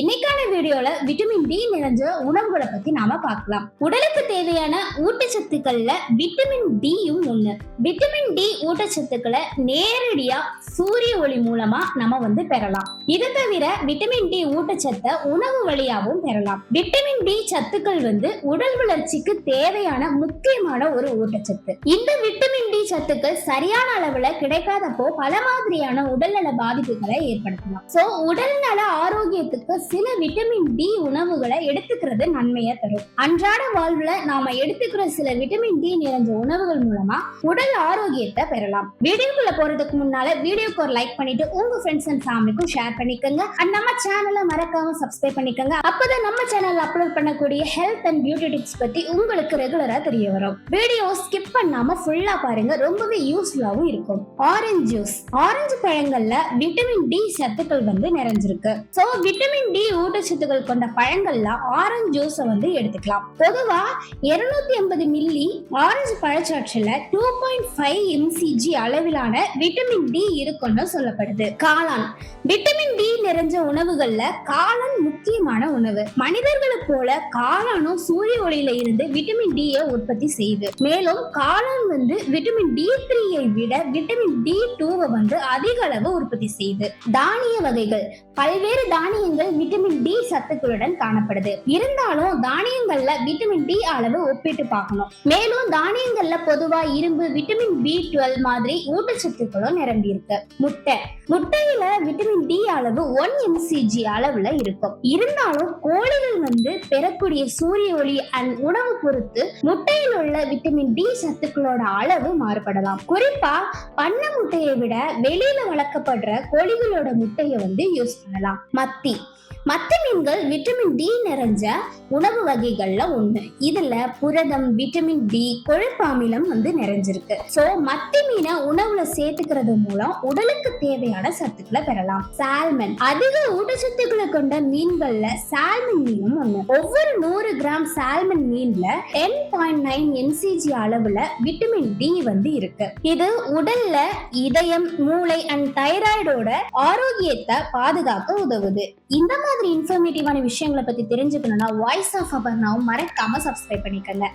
இன்னைக்கான வீடியோல vitamin D நிறைஞ்ச உணவுகளை பத்தி நாம பார்க்கலாம். உடலுக்கு தேவையான ஊட்டச்சத்துக்கள்ல விட்டமின் டியும் ஒண்ணு. விட்டமின் டி ஊட்டச்சத்துக்களை நேரடியா சூரிய ஒளி மூலமா நம்ம வந்து பெறலாம். இது தவிர விட்டமின் டி ஊட்டச்சத்தை உணவு வழியாகவும் பெறலாம். விட்டமின் டி சத்துக்கள் வந்து உடல் வளர்ச்சிக்கு தேவையான முக்கியமான ஒரு ஊட்டச்சத்து. இந்த விட்டமின் சத்துக்கள் சரியான அளவுல கிடைக்காதப்போ பல மாதிரியான உடல்நல பாதிப்புகளை ஏற்படுத்தலாம். சோ உடல்நல ஆரோக்கியத்துக்கு சில விட்டமின் டி உணவுகளை எடுத்துக்கிறது நன்மையை தரும். அன்றாட வாழ்வுல நாம எடுத்துக்கிற சில விட்டமின் டி நிறைஞ்ச உணவுகள் மூலமா உடல் ஆரோக்கியத்தை பெறலாம். வீடியோக்குள்ள போறதுக்கு முன்னால வீடியோக்கு ஒரு லைக் பண்ணிட்டு உங்க ஃப்ரெண்ட்ஸ் அண்ட் ஃபேமிலிக்கும் ஷேர் பண்ணிக்கோங்க. அண்ட் நம்ம சேனலை மறக்காம சப்ஸ்கிரைப் பண்ணிக்கோங்க. அப்பதான் நம்ம சேனல்ல அப்லோட் பண்ணக்கூடிய ஹெல்த் அண்ட் பியூட்டி டிப்ஸ் பத்தி உங்களுக்கு ரெகுலரா தெரிய வரும். வீடியோ ஸ்கிப் பண்ணாம ஃபுல்லா பாருங்க. ரொம்பவே யூஸ்ஃபுல்லாவும் இருக்கும். ஆரஞ்சு ஜூஸ் ஆரஞ்சு பழங்கள்ல விட்டமின் டி சத்துக்கள் வந்து நிறைஞ்சிருக்கு. சோ விட்டமின் டி ஊட்டச்சத்துக்கள் கொண்ட பழங்கள்ல ஆரஞ்சு ஜூஸை வந்து எடுத்துக்கலாம். பொதுவா 250 ஐம்பது மில்லி ஆரஞ்சு பழச்சாற்றுல டூ பாயிண்ட் ஃபைவ் எம்சிஜி அளவிலான விட்டமின் டி இருக்குன்னு சொல்லப்படுது. காளான். விட்டமின் டி நிறைஞ்ச உணவுகள்ல காளான் முக்கியமான உணவு. மனிதர்களை போல காளானும் சூரிய ஒளியில இருந்து விட்டமின் டி உற்பத்தி செய்யுது. மேலும் காளான் வந்து விட்டமின் விட்டமின் டி த்ரீயை விட விட்டமின் டி டூவை வந்து அதிக அளவு உற்பத்தி செய்யுது தானிய வகைகள். பல்வேறு தானியங்கள் விட்டமின் டி சத்துக்களுடன் காணப்படுது. இருந்தாலும் தானியங்கள்ல விட்டமின் டி அளவு ஒப்பிட்டு பார்க்கணும். மேலும் தானியங்கள்ல பொதுவா இரும்பு விட்டமின் பி டுவெல் மாதிரி ஊட்டச்சத்துக்களும் நிரம்பி இருக்கு. முட்டை. முட்டையில விட்டமின் டி அளவு ஒன் எம்சிஜி அளவுல இருக்கும். இருந்தாலும் கோழிகள் வந்து பெறக்கூடிய சூரிய ஒளி அண்ட் உணவு பொறுத்து முட்டையில் உள்ள விட்டமின் டி சத்துக்களோட அளவு மாறும் மாறுபடலாம். குறிப்பா பண்ணை முட்டையை விட வெளியில வளர்க்கப்படுற கோழிகளோட முட்டையை வந்து யூஸ் பண்ணலாம். மத்தி. மத்தி மீன்கள் விட்டமின் டி நிறைஞ்ச உணவு வகைகள்ல ஒண்ணு. இதுல புரதம் விட்டமின் டி கொழுப்பு அமிலம் வந்து நிறைஞ்சிருக்கு. சோ மத்தி மீனை உணவுல சேர்த்துக்கிறது மூலம் உடலுக்கு தேவையான சத்துக்களை பெறலாம். சால்மன் அதிக ஊட்டச்சத்துக்களை கொண்ட மீன்கள்ல சால்மன் மீனும் ஒண்ணு. ஒவ்வொரு நூறு கிராம் சால்மன் மீன்ல டென் பாயிண்ட் நைன் என்சிஜி அளவுல விட்டமின் டி வந்து இருக்கு. இது உடல்ல இதயம் மூளை அண்ட் தைராய்டோட ஆரோக்கியத்தை பாதுகாக்க உதவுது. இந்த மாதிரி இன்ஃபர்மேட்டிவான விஷயங்களை பத்தி தெரிஞ்சுக்கணும்னா வாய்ஸ் ஆஃப் அபர்னாவும் மறக்காம சப்ஸ்கிரைப் பண்ணிக்கல